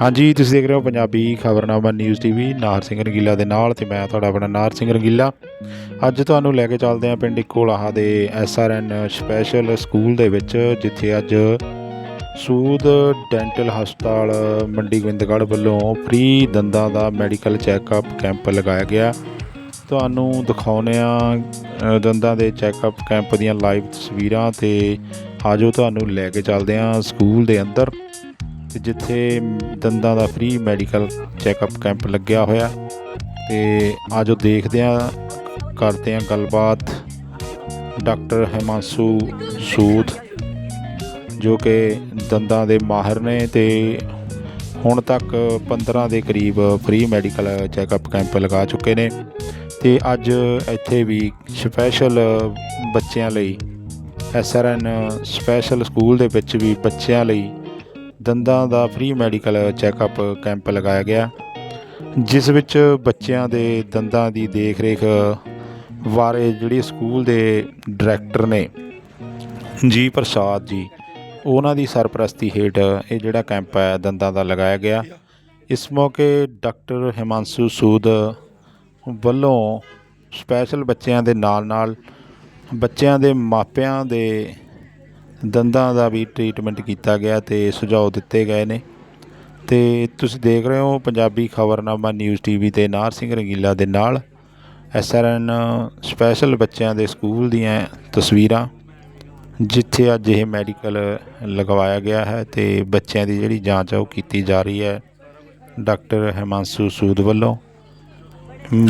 ਹਾਂਜੀ, ਤੁਸੀਂ ਦੇਖ ਰਹੇ ਹੋ ਪੰਜਾਬੀ ਖਬਰਨਾਮਾ ਨਿਊਜ਼ ਟੀਵੀ ਨਾਰ ਸਿੰਘ ਰੰਗੀਲਾ ਦੇ ਨਾਲ ਤੇ ਮੈਂ ਤੁਹਾਡਾ ਆਪਣਾ ਨਾਰ ਸਿੰਘ ਰੰਗੀਲਾ। ਅੱਜ ਤੁਹਾਨੂੰ ਲੈ ਕੇ ਚੱਲਦੇ ਹਾਂ ਪਿੰਡ ਕੋਲਾਹਾ ਦੇ ਐਸਆਰਐਨ ਸਪੈਸ਼ਲ ਸਕੂਲ ਦੇ ਵਿੱਚ, ਜਿੱਥੇ ਅੱਜ ਸੂਦ ਡੈਂਟਲ ਹਸਪਤਾਲ ਮੰਡੀ ਗੋਬਿੰਦਗੜ੍ਹ ਵੱਲੋਂ ਫ੍ਰੀ ਦੰਦਾਂ ਦਾ ਮੈਡੀਕਲ ਚੈੱਕਅਪ ਕੈਂਪ ਲਗਾਇਆ ਗਿਆ। ਤੁਹਾਨੂੰ ਦਿਖਾਉਂਦੇ ਆ ਦੰਦਾਂ ਦੇ ਚੈੱਕਅਪ ਕੈਂਪ ਦੀਆਂ ਲਾਈਵ ਤਸਵੀਰਾਂ ਤੇ ਆਜੋ ਤੁਹਾਨੂੰ ਲੈ ਕੇ ਚੱਲਦੇ ਹਾਂ ਸਕੂਲ ਦੇ ਅੰਦਰ। ਜਿੱਥੇ ਦੰਦਾਂ ਦਾ ਫ੍ਰੀ ਮੈਡੀਕਲ ਚੈੱਕਅਪ ਕੈਂਪ ਲੱਗਿਆ ਹੋਇਆ। ਤੇ ਆਜੋ ਦੇਖਦੇ ਹਾਂ, ਕਰਦੇ ਹਾਂ ਗੱਲਬਾਤ ਡਾਕਟਰ ਹਿਮਾਂਸ਼ੂ ਸੂਦ, ਜੋ ਕਿ ਦੰਦਾਂ ਦੇ ਮਾਹਿਰ ਨੇ ਤੇ ਹੁਣ ਤੱਕ 15 ਦੇ ਕਰੀਬ ਫ੍ਰੀ ਮੈਡੀਕਲ ਚੈੱਕਅਪ ਕੈਂਪ ਲਗਾ ਚੁੱਕੇ ਨੇ। ਤੇ ਅੱਜ ਇੱਥੇ ਵੀ ਸਪੈਸ਼ਲ ਬੱਚਿਆਂ ਲਈ ਐਸਆਰਐਨ ਸਪੈਸ਼ਲ ਸਕੂਲ ਦੇ ਵਿੱਚ ਵੀ ਬੱਚਿਆਂ ਲਈ ਦੰਦਾਂ ਦਾ ਫ੍ਰੀ ਮੈਡੀਕਲ ਚੈੱਕਅਪ ਕੈਂਪ ਲਗਾਇਆ ਗਿਆ, ਜਿਸ ਵਿੱਚ ਬੱਚਿਆਂ ਦੇ ਦੰਦਾਂ ਦੀ ਦੇਖ-ਰੇਖ ਬਾਰੇ ਜਿਹੜੀ ਸਕੂਲ ਦੇ ਡਾਇਰੈਕਟਰ ਨੇ ਜੀ ਪ੍ਰਸਾਦ ਜੀ, ਉਹਨਾਂ ਦੀ ਸਰਪ੍ਰਸਤੀ ਹੇਠ ਇਹ ਜਿਹੜਾ ਕੈਂਪ ਹੈ, ਦੰਦਾਂ ਦਾ ਲਗਾਇਆ ਗਿਆ। ਇਸ ਮੌਕੇ ਡਾਕਟਰ ਹਿਮਾਂਸ਼ੂ ਸੂਦ ਵੱਲੋਂ ਸਪੈਸ਼ਲ ਬੱਚਿਆਂ ਦੇ ਨਾਲ-ਨਾਲ ਬੱਚਿਆਂ ਦੇ ਮਾਪਿਆਂ ਦੇ ਦੰਦਾਂ ਦਾ ਵੀ ਟ੍ਰੀਟਮੈਂਟ ਕੀਤਾ ਗਿਆ ਤੇ ਸੁਝਾਅ ਦਿੱਤੇ ਗਏ ਨੇ। ਤੇ ਤੁਸੀਂ ਦੇਖ ਰਹੇ ਹੋ ਪੰਜਾਬੀ ਖਬਰਨਾਮਾ ਨਿਊਜ਼ ਟੀਵੀ ਤੇ ਨਾਰ ਸਿੰਘ ਰੰਗੀਲਾ ਦੇ ਨਾਲ ਐਸਆਰਐਨ ਸਪੈਸ਼ਲ ਬੱਚਿਆਂ ਦੇ ਸਕੂਲ ਦੀਆਂ ਤਸਵੀਰਾਂ ਜਿੱਥੇ ਅੱਜ ਇਹ ਮੈਡੀਕਲ ਲਗਵਾਇਆ ਗਿਆ ਹੈ ਤੇ ਬੱਚਿਆਂ ਦੀ ਜਿਹੜੀ ਜਾਂਚ ਆ ਉਹ ਕੀਤੀ ਜਾ ਰਹੀ ਹੈ। ਡਾਕਟਰ ਹਿਮਾਂਸ਼ੂ ਸੂਦ ਵੱਲੋਂ।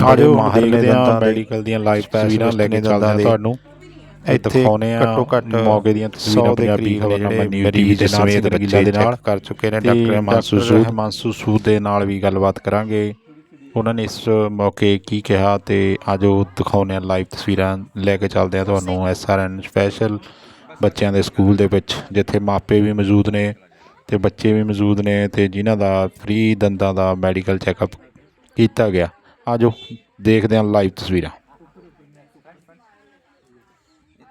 ਆਜੋ ਮਾਹਰ ਨੇ ਮੈਡੀਕਲ ਦੀਆਂ ਲਾਈਵ ਤਸਵੀਰਾਂ ਲੈ ਕੇ ਚੱਲਦੇ ਤੁਹਾਨੂੰ। ਇੱਥੇ ਘੱਟੋ ਘੱਟ ਮੌਕੇ ਦੀਆਂ ਤਸਵੀਰਾਂ ਪੰਜਾਬੀ ਖਬਰਨਾਮਾ ਨਿਊਜ਼ ਟੀਵੀ ਦੇ ਸਮੇਤ ਰੰਗੀਲਾ ਦੇ ਨਾਲ ਕਰ ਚੁੱਕੇ ਨੇ ਡਾਕਟਰ ਹਿਮਾਂਸ਼ੂ ਸੂਦ ਹਿਮਾਂਸ਼ੂ ਸੂਦ ਦੇ ਨਾਲ ਵੀ ਗੱਲਬਾਤ ਕਰਾਂਗੇ। ਉਹਨਾਂ ਨੇ ਇਸ ਮੌਕੇ ਕੀ ਕਿਹਾ ਤੇ ਆਜੋ ਦਿਖਾਉਂਦੇ ਹਾਂ ਲਾਈਵ ਤਸਵੀਰਾਂ ਲੈ ਕੇ ਚੱਲਦੇ ਹਾਂ ਤੁਹਾਨੂੰ ਐਸਆਰਐਨ ਸਪੈਸ਼ਲ ਬੱਚਿਆਂ ਦੇ ਸਕੂਲ ਦੇ ਵਿੱਚ ਜਿੱਥੇ ਮਾਪੇ ਵੀ ਮੌਜੂਦ ਨੇ ਤੇ ਬੱਚੇ ਵੀ ਮੌਜੂਦ ਨੇ ਤੇ ਜਿਨ੍ਹਾਂ ਦਾ ਫ੍ਰੀ ਦੰਦਾਂ ਦਾ ਮੈਡੀਕਲ ਚੈੱਕਅਪ ਕੀਤਾ ਗਿਆ। ਆਜੋ ਦੇਖਦੇ ਹਾਂ ਲਾਈਵ ਤਸਵੀਰਾਂ।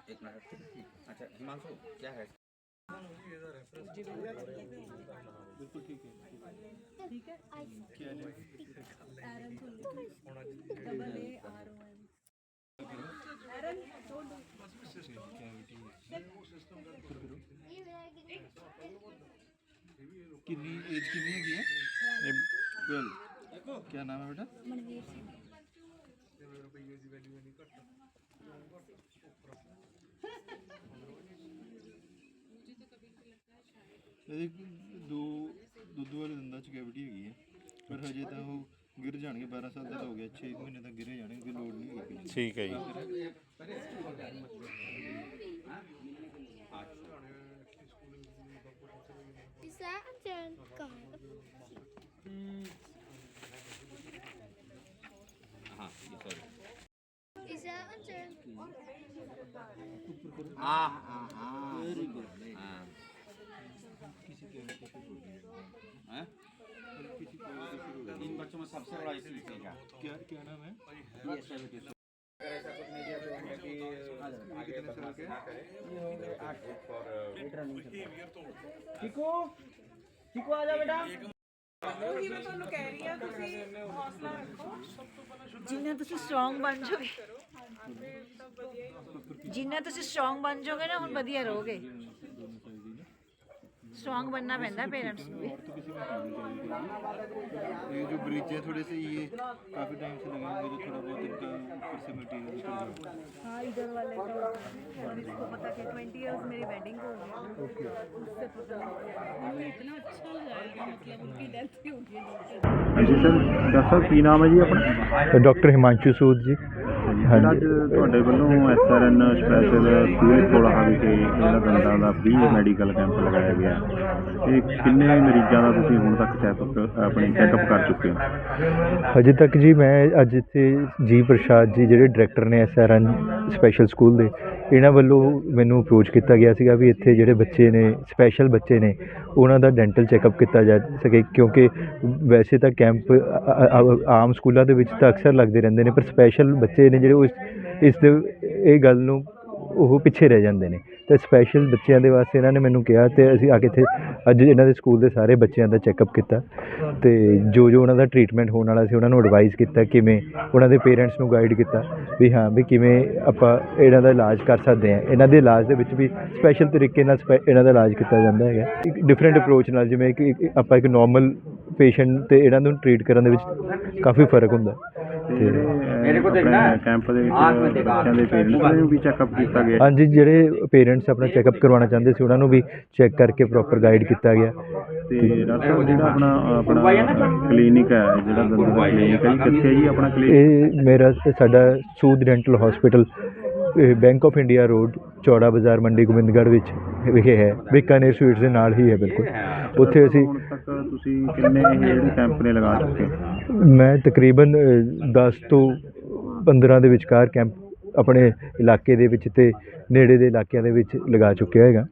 एक मिनट अच्छा हिमांशु क्या है? बिल्कुल ठीक है। ठीक है क्या एज कितनी है ट्वेल्व क्या नाम है बेटा? ਇਹਦੇ ਦੋ ਦੁੱਧ ਵਾਲੇ ਦੰਦਾਂ ਚ ਕੈਵਿਟੀ ਹੈਗੀ ਹੈ ਪਰ ਹਜੇ ਤਾਂ ਉਹ ਗਿਰ ਜਾਣਗੇ 12 ਸਾਲ ਦਾ ਹੋ ਗਿਆ 6 ਮਹੀਨੇ ਤੱਕ ਗਿਰੇ ਜਾਣਗੇ ਕੋਈ ਲੋੜ ਨਹੀਂ ਹੈਗੀ ਠੀਕ ਹੈ ਜੀ। Is that a turn card? Is that a turn? इन बच्चों में सबसे बड़ा इसी का क्या क्या नाम है कितने साल के चिकू चिकू आ जा बेटा ਉਹੀ ਮੈਂ ਤੁਹਾਨੂੰ ਕਹਿ ਰਹੀ ਆ ਤੁਸੀਂ ਹੌਸਲਾ ਰੱਖੋ ਜਿੰਨਾ ਤੁਸੀਂ ਸਟਰੋਂਗ ਬਣ ਜਾਓਗੇ ਜਿੰਨਾ ਤੁਸੀਂ ਸਟਰੋਂਗ ਬਣ ਜਾਓਗੇ ਨਾ ਹੁਣ ਵਧੀਆ ਰਹੋਗੇ स्ट्रांग बनना पैदा पेरेंट्स तो ये जो ब्रिज है थोड़े से ये काफ़ी टाइम से लगे मुझे तो थोड़ा बहुत इनका ऊपर से मटेरियल हाँ इधर वाले का और इसको पता कि 20 इयर्स मेरी वेडिंग को हुई ओके उससे पता उन्हें इतना अच्छा लग रहा है मतलब उनकी डेथ ही हो गई। डॉक्टर सर डॉक्टर पी नाम है जी अपना? डॉक्टर हिमांशु सूद जी। ਜਿਹੜਾ ਅੱਜ ਤੁਹਾਡੇ ਵੱਲੋਂ ਐਸਆਰਐਨ ਸਪੈਸ਼ਲ ਸਕੂਲ ਕੋਲਾਹਾ ਵਿਖੇ ਜਿਹੜਾ ਦੰਦਾਂ ਦਾ ਫ੍ਰੀ ਮੈਡੀਕਲ ਕੈਂਪ ਲਗਾਇਆ ਗਿਆ। ਤੇ ਕਿੰਨੇ ਮਰੀਜ਼ਾਂ ਦਾ ਤੁਸੀਂ ਹੁਣ ਤੱਕ ਚੈੱਕਅਪ ਆਪਣੀ ਚੈੱਕਅਪ ਕਰ ਚੁੱਕੇ ਹੋ? ਹਜੇ ਤੱਕ ਜੀ ਮੈਂ ਅੱਜ ਇੱਥੇ ਜੀ ਪ੍ਰਸ਼ਾਦ ਜੀ ਜਿਹੜੇ ਡਾਇਰੈਕਟਰ ਨੇ ਐਸਆਰਐਨ ਸਪੈਸ਼ਲ ਸਕੂਲ ਦੇ ਇਹਨਾਂ ਵੱਲੋਂ ਮੈਨੂੰ ਅਪਰੋਚ ਕੀਤਾ ਗਿਆ ਸੀਗਾ ਵੀ ਇੱਥੇ ਜਿਹੜੇ ਬੱਚੇ ਨੇ ਸਪੈਸ਼ਲ ਬੱਚੇ ਨੇ ਉਹਨਾਂ ਦਾ ਡੈਂਟਲ ਚੈੱਕਅਪ ਕੀਤਾ ਜਾ ਸਕੇ ਕਿਉਂਕਿ ਵੈਸੇ ਤਾਂ ਕੈਂਪ ਆਮ ਸਕੂਲਾਂ ਦੇ ਵਿੱਚ ਤਾਂ ਅਕਸਰ ਲੱਗਦੇ ਰਹਿੰਦੇ ਨੇ ਪਰ ਸਪੈਸ਼ਲ ਬੱਚੇ ਨੇ ਜਿਹੜੇ ਉਹ ਇਸ ਇਸ ਦੇ ਇਹ ਗੱਲ ਨੂੰ ਉਹ ਪਿੱਛੇ ਰਹਿ ਜਾਂਦੇ ਨੇ। ਤੇ ਸਪੈਸ਼ਲ ਬੱਚਿਆਂ ਦੇ ਵਾਸਤੇ ਇਹਨਾਂ ਨੇ ਮੈਨੂੰ ਕਿਹਾ ਤੇ ਅਸੀਂ ਆ ਕੇ ਇੱਥੇ ਅੱਜ ਇਹਨਾਂ ਦੇ ਸਕੂਲ ਦੇ ਸਾਰੇ ਬੱਚਿਆਂ ਦਾ ਚੈੱਕਅਪ ਕੀਤਾ। ਤੇ ਜੋ ਜੋ ਉਹਨਾਂ ਦਾ ਟ੍ਰੀਟਮੈਂਟ ਹੋਣ ਵਾਲਾ ਸੀ ਉਹਨਾਂ ਨੂੰ ਐਡਵਾਈਸ ਕੀਤਾ ਕਿਵੇਂ ਉਹਨਾਂ ਦੇ ਪੇਰੈਂਟਸ ਨੂੰ ਗਾਈਡ ਕੀਤਾ ਵੀ ਹਾਂ ਵੀ ਕਿਵੇਂ ਆਪਾਂ ਇਹਨਾਂ ਦਾ ਇਲਾਜ ਕਰ ਸਕਦੇ ਹਾਂ। ਇਹਨਾਂ ਦੇ ਇਲਾਜ ਦੇ ਵਿੱਚ ਵੀ ਸਪੈਸ਼ਲ ਤਰੀਕੇ ਨਾਲ ਸਪੈ- ਇਹਨਾਂ ਦਾ ਇਲਾਜ ਕੀਤਾ ਜਾਂਦਾ ਹੈਗਾ। ਇੱਕ ਡਿਫਰੈਂਟ ਅਪਰੋਚ ਨਾਲ ਜਿਵੇਂ ਕਿ ਆਪਾਂ ਇੱਕ ਨਾਰਮਲ ਪੇਸ਼ੈਂਟ ਤੇ ਇਹਨਾਂ ਨੂੰ ਟ੍ਰੀਟ ਕਰਨ ਦੇ ਵਿੱਚ ਕਾਫੀ ਫ਼ਰਕ ਹੁੰਦਾ। ਮੇਰੇ ਕੋਲ ਦੇਖਣਾ ਕੈਂਪ ਦੇ ਵਿੱਚ ਬੱਚਿਆਂ ਦੇ ਪੇਰੈਂਟਸ ਨੂੰ ਵੀ ਚੈੱਕਅਪ ਕੀਤਾ ਗਿਆ ਹਾਂਜੀ ਜਿਹੜੇ ਪੇਰੈਂਟਸ ਆਪਣਾ ਚੈੱਕਅਪ ਕਰਵਾਉਣਾ ਚਾਹੁੰਦੇ ਸੀ ਉਹਨਾਂ ਨੂੰ ਵੀ ਚੈੱਕ ਕਰਕੇ ਪ੍ਰੋਪਰ ਗਾਈਡ ਕੀਤਾ ਗਿਆ। ਤੇ ਡਾਕਟਰ ਸਾਹਿਬ ਜਿਹੜਾ ਆਪਣਾ ਆਪਣਾ ਕਲੀਨਿਕ ਹੈ ਜਿਹੜਾ ਦੰਦਾਂ ਦਾ ਕਲੀਨਿਕ ਹੈ ਜੀ ਕਿੱਥੇ ਹੈ ਜੀ ਆਪਣਾ ਕਲੀਨਿਕ ਇਹ ਮੇਰਾ ਸਾਡਾ Sood dental hospital bank of India road Chaura Bazaar Mandi Gobindgarh ਵਿੱਚ। ਵਿਖੇ ਹੈ ਬੀਕਾਨੇਰ ਸਵੀਟਸ ਦੇ ਨਾਲ ਹੀ ਹੈ ਬਿਲਕੁਲ। ਉੱਥੇ ਅਸੀਂ ਹੁਣ ਤੱਕ ਤੁਸੀਂ ਕਿੰਨੇ ਜਿਹੜੇ ਕੈਂਪ ਨੇ ਲਗਾ ਚੁੱਕੇ ਮੈਂ ਤਕਰੀਬਨ ਅ, 10 ਤੋਂ 15 ਦੇ ਵਿਚਕਾਰ ਕੈਂਪ ਆਪਣੇ ਇਲਾਕੇ ਦੇ ਵਿੱਚ ਤੇ ਨੇੜੇ ਦੇ ਇਲਾਕਿਆਂ ਦੇ ਵਿੱਚ ਲਗਾ ਚੁੱਕਿਆ ਹੈਗਾ।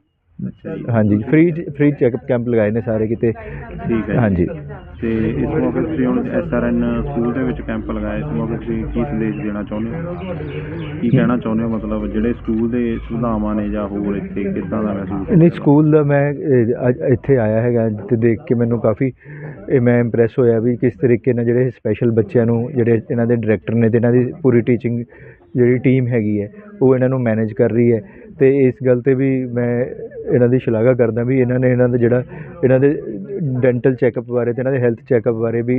ਹਾਂਜੀ ਫ੍ਰੀ ਫ੍ਰੀ ਚੈੱਕਅਪ ਕੈਂਪ ਲਗਾਏ ਨੇ ਸਾਰੇ ਕਿਤੇ। ਠੀਕ ਹੈ। ਹਾਂਜੀ। ਤੇ ਇਸ ਮੌਕੇ ਤੁਸੀਂ ਹੁਣ ਐਸਆਰਐਨ ਸਕੂਲ ਦੇ ਵਿੱਚ ਕੈਂਪ ਲਗਾਇਆ। ਇਸ ਮੌਕੇ ਤੁਸੀਂ ਕੀ ਸੰਦੇਸ਼ ਦੇਣਾ ਚਾਹੁੰਦੇ ਹੋ? ਕੀ ਕਹਿਣਾ ਚਾਹੁੰਦੇ ਹੋ? ਮਤਲਬ ਜਿਹੜੇ ਸਕੂਲ ਦੇ ਸੁਵਿਧਾਵਾਂ ਨੇ ਜਾਂ ਹੋਰ ਇੱਥੇ ਕਿੱਦਾਂ ਦਾ ਮਹਿਸੂਸ ਨਹੀਂ ਸਕੂਲ ਦਾ ਮੈਂ ਅ, ਅੱਜ ਇੱਥੇ ਆਇਆ ਹੈਗਾ ਤੇ ਦੇਖ ਕੇ ਮੈਨੂੰ ਕਾਫੀ ਇਹ ਮੈਂ ਇੰਪ੍ਰੈਸ ਹੋਇਆ ਵੀ ਕਿਸ ਤਰੀਕੇ ਨਾਲ ਜਿਹੜੇ ਸਪੈਸ਼ਲ ਬੱਚਿਆਂ ਨੂੰ ਜਿਹੜੇ ਇਹਨਾਂ ਦੇ ਡਾਇਰੈਕਟਰ ਨੇ ਤੇ ਇਹਨਾਂ ਦੀ ਪੂਰੀ ਟੀਚਿੰਗ ਜਿਹੜੀ ਟੀਮ ਹੈਗੀ ਹੈ ਉਹ ਇਹਨਾਂ ਨੂੰ ਮੈਨੇਜ ਕਰ ਰਹੀ ਹੈ। ਤੇ ਇਸ ਗੱਲ ਤੇ ਵੀ ਮੈਂ ਇਹਨਾਂ ਦੀ ਸ਼ਲਾਘਾ ਕਰਦਾ ਵੀ ਇਹਨਾਂ ਨੇ ਇਹਨਾਂ ਦਾ ਜਿਹੜਾ ਇਹਨਾਂ ਦੇ ਡੈਂਟਲ ਚੈੱਕਅਪ ਬਾਰੇ ਤੇ ਇਹਨਾਂ ਦੇ ਹੈਲਥ ਚੈੱਕਅਪ ਬਾਰੇ ਵੀ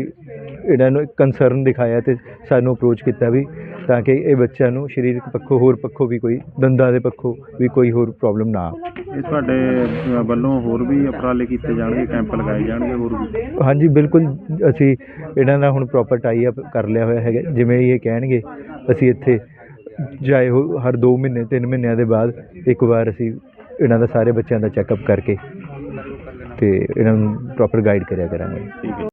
ਇਹਨਾਂ ਨੂੰ ਕੰਸਰਨ ਦਿਖਾਇਆ ਤੇ ਸਾਨੂੰ ਅਪਰੋਚ ਕੀਤਾ ਵੀ ਤਾਂ ਕਿ ਇਹ ਬੱਚਿਆਂ ਨੂੰ ਸਰੀਰਕ ਪੱਖੋਂ ਹੋਰ ਪੱਖੋਂ ਵੀ ਕੋਈ ਦੰਦਾਂ ਦੇ ਪੱਖੋਂ ਵੀ ਕੋਈ ਹੋਰ ਪ੍ਰੋਬਲਮ ਨਾ ਆਵੇ। ਇਹ ਤੁਹਾਡੇ ਵੱਲੋਂ ਹੋਰ ਵੀ ਉਪਰਾਲੇ ਕੀਤੇ ਜਾਣਗੇ ਕੈਂਪ ਲਗਾਏ ਜਾਣਗੇ ਹੋਰ ਵੀ? ਹਾਂਜੀ ਬਿਲਕੁਲ ਅਸੀਂ ਇਹਨਾਂ ਦਾ ਹੁਣ ਪ੍ਰੋਪਰ ਟਾਈ ਅਪ ਕਰ ਲਿਆ ਹੋਇਆ ਹੈਗਾ। ਜਿਵੇਂ ਇਹ ਕਹਿਣਗੇ ਅਸੀਂ ਇੱਥੇ ਜਾਏ ਹਰ 2 ਮਹੀਨੇ 3 ਮਹੀਨਿਆਂ ਦੇ ਬਾਅਦ ਇੱਕ ਵਾਰ ਅਸੀਂ ਇਹਨਾਂ ਦਾ ਸਾਰੇ ਬੱਚਿਆਂ ਦਾ ਚੈੱਕਅਪ ਕਰਕੇ ਤੇ ਇਹਨਾਂ ਨੂੰ ਪ੍ਰੋਪਰ ਗਾਈਡ ਕਰਿਆ ਕਰਾਂਗੇ। ਠੀਕ ਹੈ।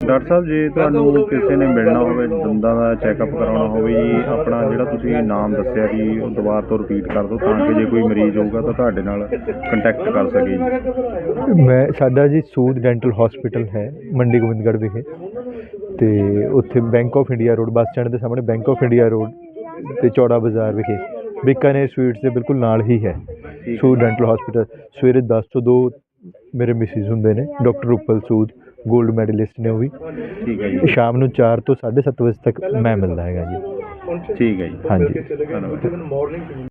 ਡਾਕਟਰ ਸਾਹਿਬ ਜੇ ਤੁਹਾਨੂੰ ਕਿਸੇ ਨੇ ਮਿਲਣਾ ਹੋਵੇ ਦੰਦਾਂ ਦਾ ਚੈੱਕਅਪ ਕਰਾਉਣਾ ਹੋਵੇ ਜੀ ਆਪਣਾ ਜਿਹੜਾ ਤੁਸੀਂ ਨਾਮ ਦੱਸਿਆ ਜੀ ਉਹ ਦੁਬਾਰਾ ਤੋਂ ਰਿਪੀਟ ਕਰ ਦਿਓ ਤਾਂ ਕਿ ਜੇ ਕੋਈ ਮਰੀਜ਼ ਹੋਊਗਾ ਤਾਂ ਤੁਹਾਡੇ ਨਾਲ ਕੰਟੈਕਟ ਕਰ ਸਕੇ ਜੀ। ਮੈਂ ਸਾਡਾ ਜੀ ਸੂਦ ਡੈਂਟਲ ਹਸਪੀਟਲ ਹੈ ਮੰਡੀ ਗੋਬਿੰਦਗੜ੍ਹ ਵਿਖੇ। ਤੇ ਉੱਥੇ bank of India road bus stand ਦੇ ਸਾਹਮਣੇ ਬੈਂਕ ਆਫ ਇੰਡੀਆ ਰੋਡ ਤੇ ਚੌੜਾ ਬਾਜ਼ਾਰ ਵਿਖੇ। ਬੀਕਾਨੇਰ ਸਵੀਟਸ ਦੇ ਬਿਲਕੁਲ ਨਾਲ ਹੀ ਹੈ ਸੂਦ ਡੈਂਟਲ ਹਸਪੀਟਲ ਸਵੇਰੇ 10 ਤੋਂ 2 ਮੇਰੇ ਮਿਸਿਸ ਹੁੰਦੇ ਨੇ ਡਾਕਟਰ ਰੂਪਲ ਸੂਦ 골ਡ ਮੈਡਲਿਸਟ ਨੇ ਉਹ ਵੀ। ਠੀਕ ਹੈ ਜੀ। ਸ਼ਾਮ ਨੂੰ 4 ਤੋਂ 7:30 ਵਜੇ ਤੱਕ ਮੈਂ ਮਿਲਦਾ ਹੈਗਾ ਜੀ। ਠੀਕ ਹੈ ਜੀ। ਹਾਂਜੀ। ਧੰਨਵਾਦ।